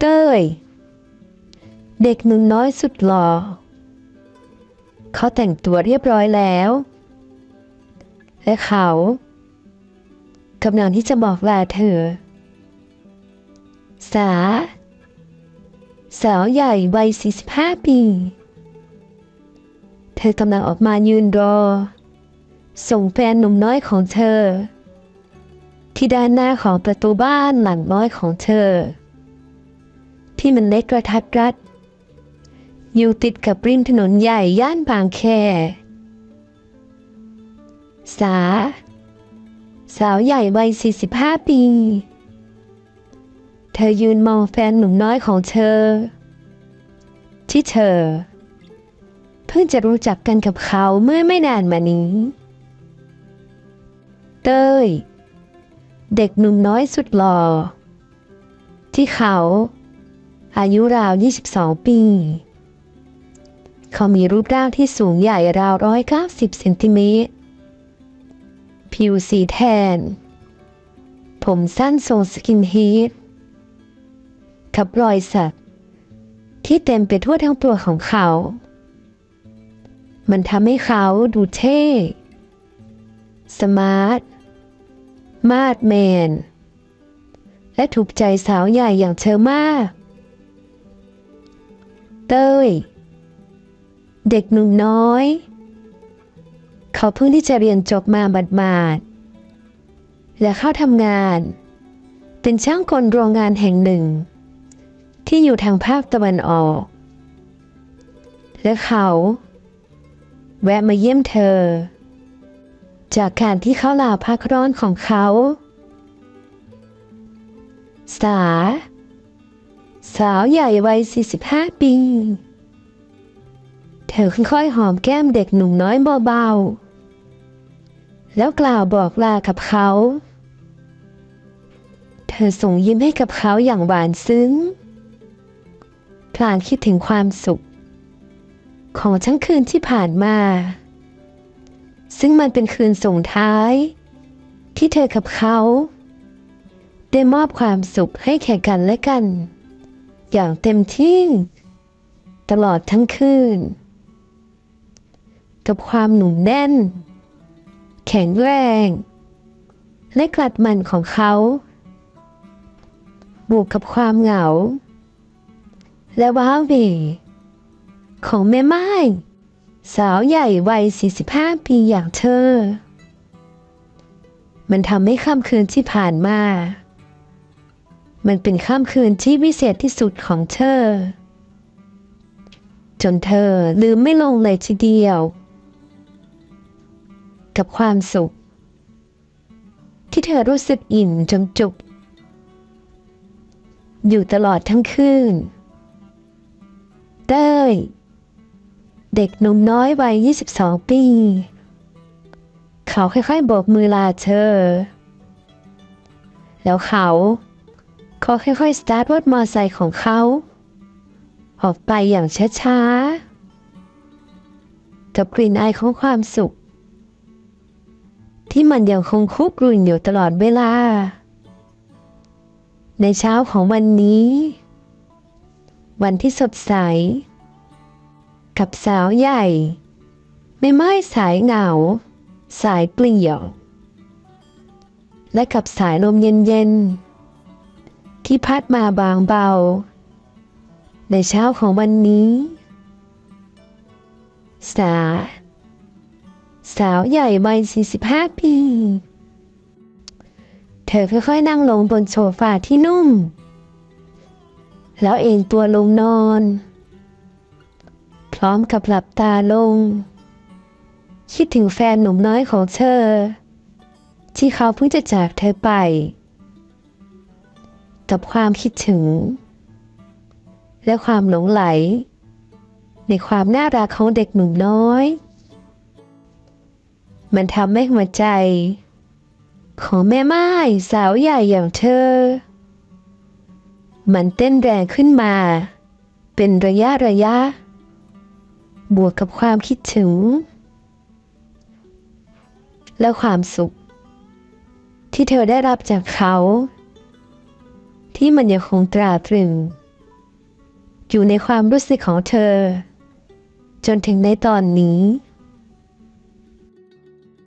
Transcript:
เต้ย เด็กหนุ่มน้อยสุดหล่อ เขาแต่งตัวเรียบร้อยแล้ว และเขากำลังที่จะบอกลาเธอ สา สาวใหญ่วัย 45 ปี เธอกำลังออกมายืนรอ ส่งแฟนหนุ่มน้อยของเธอ ที่ด้านหน้าของประตูบ้านหลังน้อยของเธอ ที่มันเล็กกระทัดรัด อยู่ติดกับริมถนนใหญ่ย่านบางแค สา สาวใหญ่วัย 45 ปี เธอยืนมองแฟนหนุ่มน้อยของเธอ ที่เธอ เพิ่งจะรู้จักกันกับเขาเมื่อไม่นานมานี้ เต้ย เด็กหนุ่มน้อยสุดหล่อที่เขา อายุราว 22 ปี เขามีรูปร่างที่สูงใหญ่ราว 190 เซนติเมตร ผิวสีแทน ผมสั้นทรงสกินเฮดกับรอยสักที่เต็มไปทั่วทั้งตัวของเขา มันทำให้เขาดูเท่ สมาร์ท มาดแมน และถูกใจสาวใหญ่อย่างเธอมาก เต้ย เด็กหนุ่มน้อย เขาเพิ่งที่จะเรียนจบมาบาดๆและเข้าทำงาน เป็นช่างกลโรงงานแห่งหนึ่ง ที่อยู่ทางภาคตะวันออก และเขา แวะมาเยี่ยมเธอ จากการที่เขาลาพักร้อนของเขา สา สาวใหญ่วัย 45 ปี เธอค่อยๆหอมแก้มเด็กหนุ่มน้อยเบาๆ แล้วกล่าวบอกลากับเขา เธอส่งยิ้มให้กับเขาอย่างหวานซึ้ง พลางคิดถึงความสุข ของทั้งคืนที่ผ่านมา ซึ่งมันเป็นคืนส่งท้าย ที่เธอกับเขา ได้มอบความสุขให้แก่กันและกัน อย่างเต็มที่ตลอดทั้งคืน กับความหนุ่มแน่น แข็งแรง และกลัดมันของเขา บวกกับความเหงา และว้าวเวของแม่ไม้สาวใหญ่วัย 45 ปีอย่างเธอ มันทำให้ค่ำคืนที่ผ่านมา มันเป็นค่ำคืนที่วิเศษที่สุดของเธอ จนเธอลืมไม่ลงเลยทีเดียว กับความสุข ที่เธอรู้สึกอิ่มจนจุก อยู่ตลอดทั้งคืน เต้ย เด็กหนุ่มน้อยวัย 22 ปี เขาค่อยๆโบกมือลาเธอ แล้วเขา ก็ค่อยๆ สตาร์ทรถมอเตอร์ไซค์ของเขา ออกไปอย่างช้าๆกับกลิ่นอายของความสุข ที่มันยังคงคุกรุ่นอยู่ตลอดเวลา ในเช้าของวันนี้ วันที่สดใส กับสาวใหญ่ ไม่ไม้สายเหงา สายเปลี่ยว และกับสายลมเย็นๆ ที่พัดมาบางเบา ในเช้าของวันนี้ สาสาวใหญ่วัย 45 ปี เธอค่อยๆนั่งลงบนโซฟาที่นุ่ม แล้วเอนตัวลงนอน พร้อมกับหลับตาลง คิดถึงแฟนหนุ่มน้อยของเธอ ที่เขาเพิ่งจะจากเธอไป กับความคิดถึง และความหลงไหล ในความน่ารักของเด็กหนุ่มน้อย มันทำให้หัวใจ ของแม่ไม้สาวใหญ่อย่างเธอ มันเต้นแรงขึ้นมา เป็นระยะระยะ บวกกับความคิดถึง และความสุข ที่เธอได้รับจากเขา ที่มันยังคงตราตรึง อยู่ในความรู้สึกของเธอ จนถึงในตอนนี้